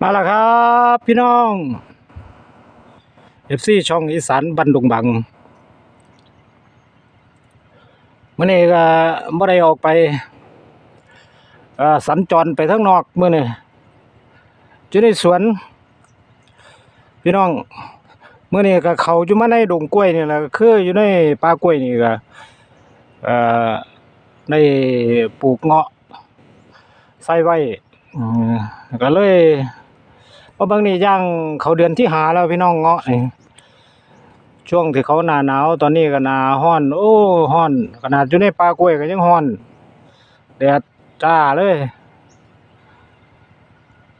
มาแล้วครับพี่น้องเอฟซีช่องอีสานบันดุงบังเมื่อนี้ก็ไม่ได้ออกไปสัญจรไปทั้งนอกเมื่อนี้อยู่ในสวน พี่น้องเมื่อนี้ก็เขาอยู่มาในดงกล้วยนี่แหละคืออยู่ในป่ากล้วยนี่ก็เอ่อได้ปลูกเงาะใส่ไว้ก็เลย เพราะบางนี่ย่างเขาเดือนที่หาแล้วพี่น้องเงาะนี่ช่วงที่เขาหนาหนาวตอนนี้ก็หนาฮ้อน โอ้ฮ้อนขนาดอยู่ในป่ากล้วยก็ยังฮ้อนแดดจ้าเลย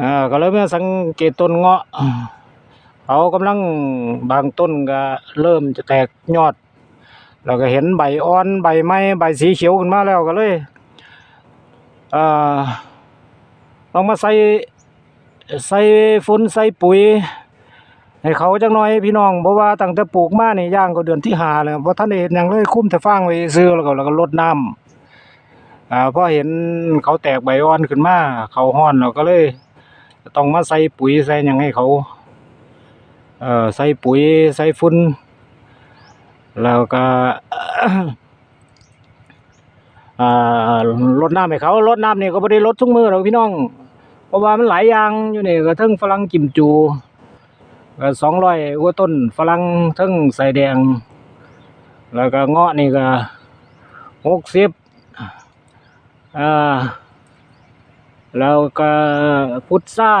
อ่าก็เลยมาสังเกตต้นเงาะเขากำลังบางต้นก็เริ่มจะแตกยอดเราก็เห็นใบอ่อนใบไม้ใบสีเขียวขึ้นมาแล้วก็เลยเอ่าต้องมาใส่ ใส่ฝุ่นใส่ปุ๋ยให้เขาจังน้อยพี่น้องเพราะว่าตั้งแต่ปลูกมาเนี่ย่างก็เดือนที่หาแล้วเพราะท่านเห็นอย่างเลยคุ้มแต่ฟางไว้ซื้อแล้วก็แล้วก็รดน้ำอ่าพอเห็นเขาแตกใบอ่อนขึ้นมาเขาห้อนเราก็เลย ต้องมาใส่ปุ๋ยใส่ยังให้เขาเอ่อใส่ปุ๋ยใส่ฝุ่นแล้วก็อ่ารดน้ำให้เขารดน้ำนี่ก็ไม่ได้รดทุกมือหรอกพี่น้อง เพราะว่ามันหลายอย่างอยู่นี่ก็ทั้งฝรั่งกิมจูก็สองร้อยกว่าต้นฝรั่งทั้งใส่แดง แล้วก็เงาะนี่ก็หกสิบอ่าแล้วก็พุทรา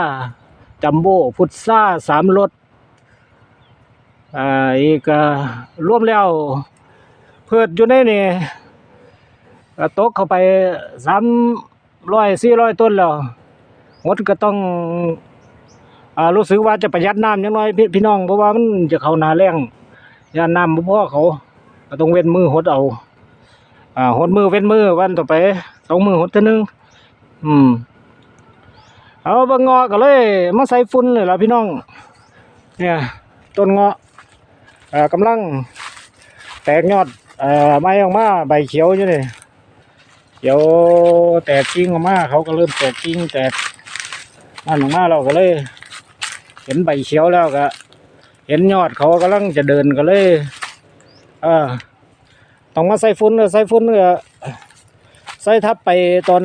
จัมโบ้พุทราสามรสอ่าอีกก็รวมแล้วเพื่อยู่ในนี่ก็ตกเข้าไปสามร้อยสี่ร้อยต้นแล้ว หมดก็ต้องอ่ารู้สึกว่าจะประหยัดน้ำอย่างน้อยพี่พี่น้อง เพราะว่ามันจะเข้าหนาแรงยานน้ำบ่พอเขาก็ต้องเว้นมือหดเอา อ่าหดมือเว้นมือวันต่อไปสองมือหดเท่านึงอืม เอาบางงาะก็เลยมาใส่ฝุ่นเลยล่ะพี่น้อง เนี่ยต้นเงาะอ่ากำลัง แตกยอดอ่อไม้ออกมาใบเขียวอยู่นี่เดี๋ยวแตกกิ่งออกมาเขาก็เริ่มแตกกิ่งแตก นั่นออกมาเราก็เลย เห็นใบเขียวแล้วก็ เห็นยอดเขากำลังจะเดินก็เลยเออต้องมาใส่ฟุ้นใส่ฟุ้นก็ใส่ทับไปตอน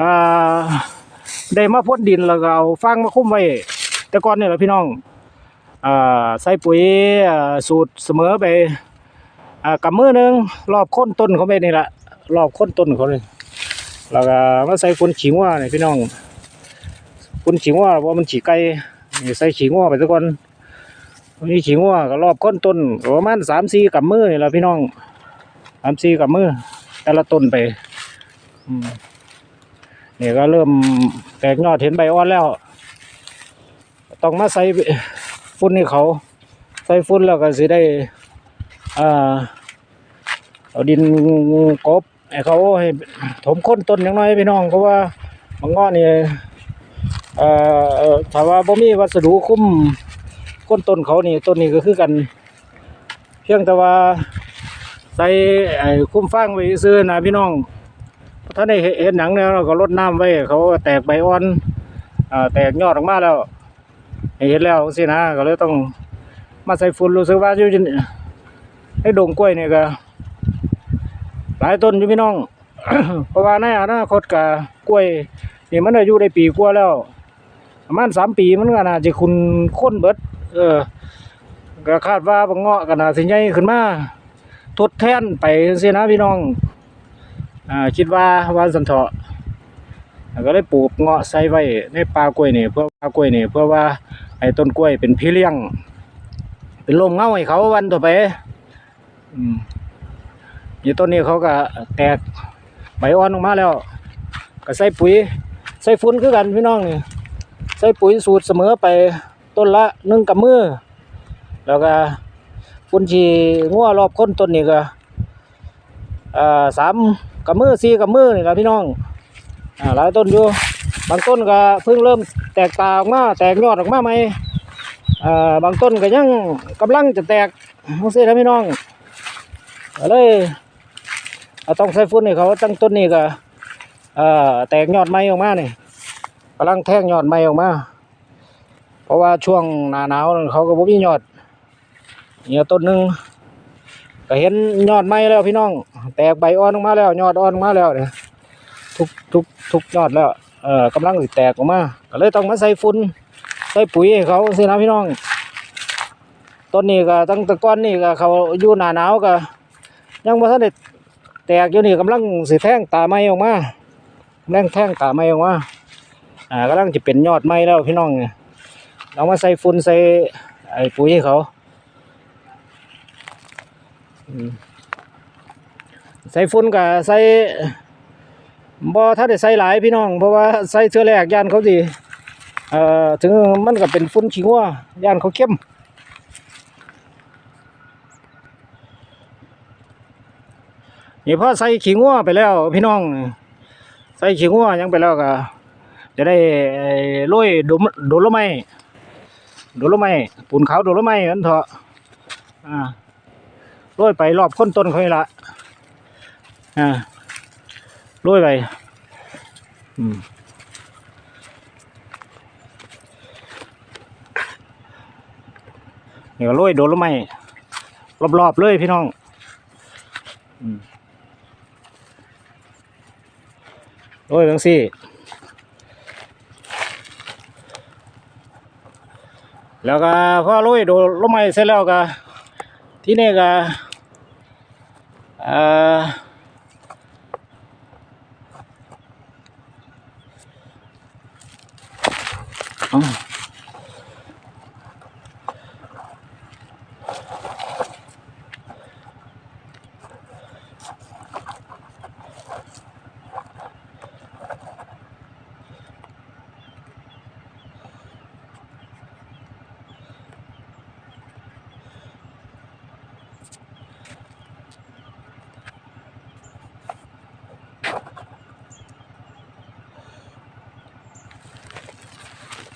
อ่าได้มาพ่นดินแล้วก็เอาฟางมาคุ้มไว้ แต่ก่อนเนี่ยแหละพี่น้องอ่าใส่ปุ๋ยสูตรเสมอไปอ่ากำมือหนึงรอบค้นต้นเขาไปนี่แหละรอบค้นต้นเขาเลยแล้วก็มาใส่ฝุ่นขี้งัวนี่ยพี่น้อง ฝุ่นขี้งัวเพราะมันฉีไก่ใส่ขี้งัวไปซะก่อนนี่ขี้งัวก็รอบค้นต้นประมาณสามสี่กับมือนี่แหละพี่น้องสามสี่กับมือแต่ละต้นไปอืมนี่ก็เริ่มแตกยอดเห็นใบอ่อนแล้ว ต้องมาใส่ฝุ่นให้เขา ใส่ฝุ่นแล้วก็สิได้อ่าเอาดินกบให้เขาให้ถมค้นต้นอย่างน้อยพี่น้องเพราะว่าบางงอนี่ เอ่อถ้าว่าบ่มีวัสดุคุ้มก้นต้นเขานี่ต้นนี้ก็คือกัน เพียงแต่ว่าใส่คุ้มฟางไว้ซื้อนะพี่น้อง ถ้าได้เห็นหนังเนี่ยเราก็รดน้ำไว้เขาแตกใบอ่อนอแตกยอดออกมาแล้ว เห็นแล้วสินะก็เลยต้องมาใส่ฝุ่นรู้สึกว่าอยู่ในในดงกล้วยนี่ก็หลายต้นอยู่พี่น้อง เพราะว่าในอนาคตกับกล้วยนี่มันอายุได้ปีกว่าแล้ว ประมาณสามปีมันก็น่าจะคุณค้นเบิด เออก็คาดว่าบางเงาะก็น่าสิใหญ่ขึ้นมาทดแทนไปสินะพี่น้องอ่าคิดว่าวันสันเถาะก็ได้ปลูกเงาะใส่ไว้ในป่ากล้วยนี่เพื่อป่ากล้วยนี่เพื่อว่าไอ้ต้นกล้วยเป็นพี่เลี้ยง เป็นลมเงาให้เขาวันต่อไปอืมอยู่ต้นนี้เขาก็แตกใบอ่อนออกมาแล้ว ก็ใส่ปุ๋ย ใส่ฝุ่นคือกันพี่น้องนี่ ใส่ปุ๋ยสูตรเสมอไปต้นละหนึ่งกับมือ แล้วก็ฝุ่นชีงัวรอบค้นต้นนี่ก็อ่าสามกับมือสี่กับมือนี่แหละพี่น้องอหลายต้นอยู่บางต้นก็เพิ่งเริ่มแตกตาออกมาแตกยอดออกมาใหมอ่าบางต้นก็ยังกำลังจะแตกไม่ใช่นะพี่น้องก็เลยต้องใส่ฝุ่นให้เขาตั้งต้นนี้ก็เอ่อแตกยอดไม้ออกมาเนี่ย กำลังแท่งยอดใหม่ออกมา เพราะว่าช่วงหนาหนาวเขาก็บ่มียอดเนี่ยต้นหนึ่งก็เห็นยอดใหม่แล้วพี่น้อง แตกใบอ่อนออกมาแล้ว ยอดอ่อนออกมาแล้วเนี่ยทุกทุกทุกยอดแล้วเออกำลังสิแตกออกมาก็เลยต้องมาใส่ฝุ่นใส่ปุ๋ยให้เขาสินะพี่น้องต้นนี้ก็ตั้งแต่ก้อนนี่ก็เขาอยู่หนาหนาวก็ ยังบ่ทันได้แตกอยู่นี่กำลังสิแท่งตาไม้ออกมากำลังแท่งตาไม้ออกมา อ่ากำลังจะเป็นยอดไม้แล้วพี่น้องเรามาใส่ฝุ่นใส่ไอ้ปุ๋ยให้เขาใส่ฝุ่นกับใส่บ่ถ้าได้ใส่หลายพี่น้อง เพราะว่าใส่เทื่อแรกย่านเขาสิเอ่อถึงมันก็เป็นฝุ่นขี้งัวย่านเขาเข้มนี่พอใส่ขี้งัวไปแล้วพี่น้อง ใส่ขี้งัวยังไปแล้วก็ จะได้เอ่อโรยดมโดนละไม้โดนละไม้ปูนขาวโดนละไม้กันเถอะอ่าโรยไปรอบค้นต้นเขาละอ่าโรยไปอืมนี่ก็โรยโดนละไม้รอบๆเลยพี่น้องโอ้ยจังซี่ แล้วก็พอโรยดูลมไม้เสร็จแล้วก็ที่นี่ก็เอ่อ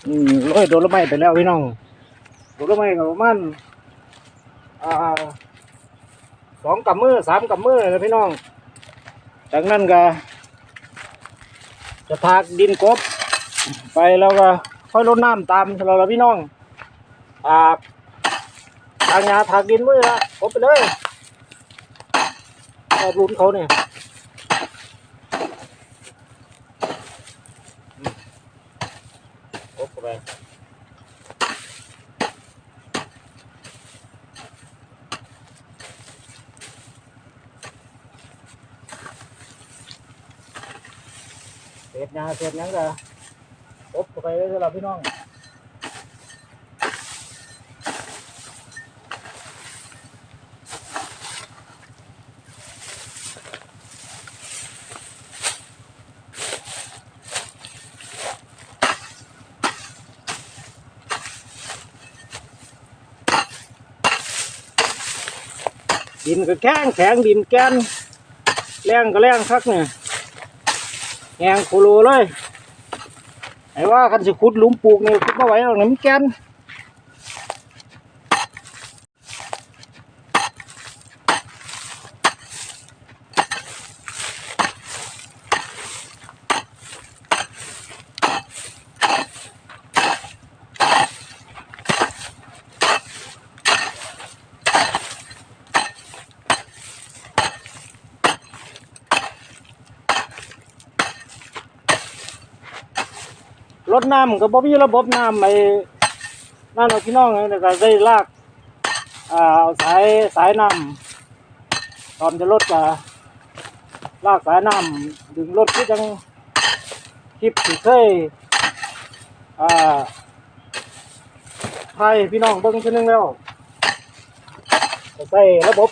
อืมโรยโดนละไม้ไปแล้วพี่น้องโดนละไม้ก็ประมาณอ่าสองกำมือสามกำมือนะพี่น้อง จากนั้นก็ จะทากดินกบ ไปแล้วก็ ค่อยรดน้ำตามเราละพี่น้องทาทางยาทากดินไว้ละกบไปเลยเอารุนเขาเนี่ยกบเข้าไปเศษยาเศษหยังก็กบไปเลยละพี่น้องดินก็แข็งแข็งดินแกนแรงก็แรงคักเนี่ย แหงโคโลเลยไอ้ว่ากันสิขุดหลุมปลูกเนี่ยขุดมาไหวหรอกนี่มันแกน รถน้ำก็บ่มีระบบน้ำไอ้นั่นเอาพี่น้องไงแต่ก็ได้ลากอ่าเอาสายสายน้ำตอนจะรถก็ลากสายน้ำดึงรถที่จังคลิปที่เคยอ่าไทยพี่น้องเบิ่งทีนึงแล้วใส่ระบบ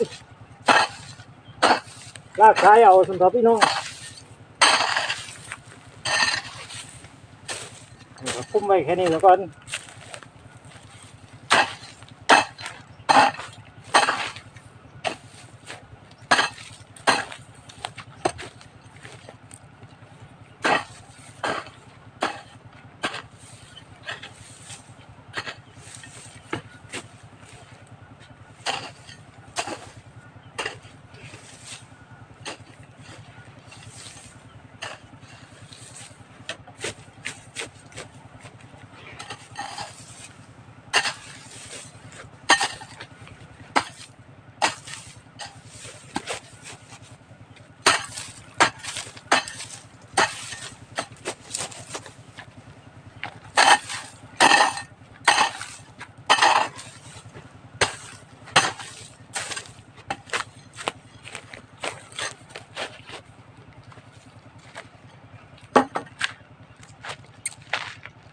ลากสายเอาสำหรับพี่น้อง คุ้ม ไว้แค่นี้แล้วก่อน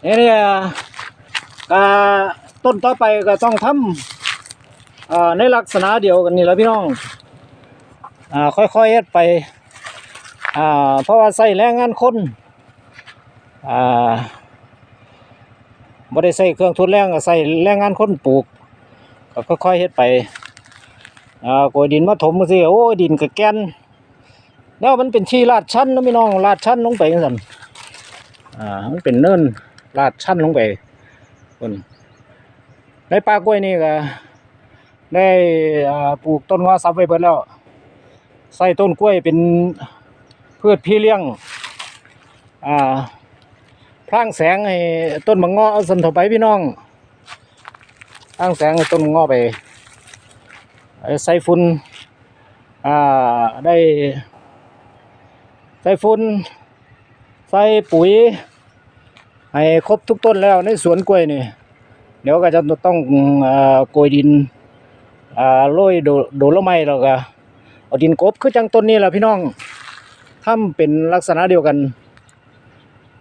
เนี่ยอ่าต้นต่อไปก็ต้องทำอ่าในลักษณะเดียวกันนี่แหละพี่น้องอค่อยๆเฮ็ดไปเพราะว่าใส่แรงงานคนบ่ได้ใส่เครื่องทุนแรงก็ใส่แรงงานคนปลูกก็ค่อยๆเฮ็ดไปอ่าโกยดินมาถมจังซี่โอ้ดินก็แกนแล้วมันเป็นที่ลาดชั้นนะพี่น้องลาดชั้นลงไปจังซั่นอ่ามันเป็นเนิน ลาดชันลงไปคนในป่ากล้วยนี่ก็ได้ปลูกต้นงาซับไว้เบิดแล้ว ใส่ต้นกล้วยเป็นพืชพี่เลี้ยงอ่าพร่างแสงให้ต้นมะงาะสันถไปพี่น้องพร่างแสงให้ต้นมะงาะไปใส่ฝุ่นอ่าได้ใส่ฝุ่นใส่ปุ๋ย ให้ครบทุกต้นแล้วในสวนกล้วยนี่เดี๋ยวก็จะต้องอ่าโกยดินอ่าโรยโดโดลไม้แล้วก็เอาดินกบคือจังต้นนี้แหละพี่น้องทำเป็นลักษณะเดียวกัน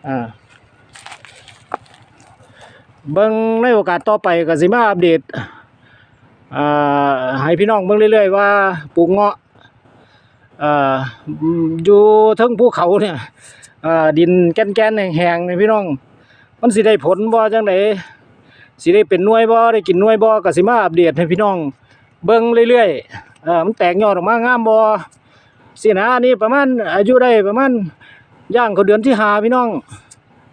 อ่าเบิ่งในโอกาสต่อไปก็สิมาอัปเดตให้พี่น้องเบิ่งเรื่อยๆว่าปลูกเงาะอยู่เทิงภูเขาเนี่ยดินแก่นๆแห้งๆนี่พี่น้อง มันสิได้ผลบ่จังไดสิได้เป็นน่วยบ่ได้กินน่วยบ่ก็สิมาอัปเดตให้พี่น้องเบิ่งเรื่อยๆเออมันแตกยอดออกมางามบ่สินะนนี้ประมาณอายุได้ประมาณย่างเขาเดือนที่ห้าพี่น้อง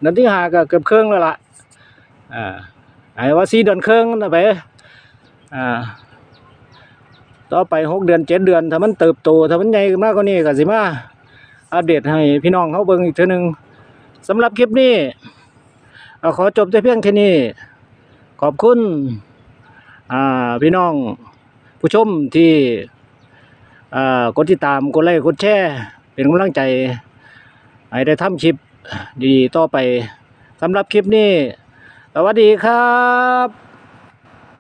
เดือนที่ห้าก็เกือบครึ่งแล้วล่ะอ่าไอ้ว่าสี่เดือนครึ่งนะไปอ่าต่อไปหกเดือนเจ็ดเดือนถ้ามันเติบโตถ้ามันใหญ่มากกว่านี้ก็สิมาอัปเดตให้พี่น้องเขาเบิ่งอีกเทื่อหนึงสำหรับคลิปนี้ เอาขอจบแต่เพียงแค่นี้ ขอบคุณพี่น้องผู้ชมที่กดติดตามกดไลค์กดแชร์เป็นกำลังใจให้ได้ทำคลิปดีๆต่อไปสำหรับคลิปนี้ สวัสดีครับ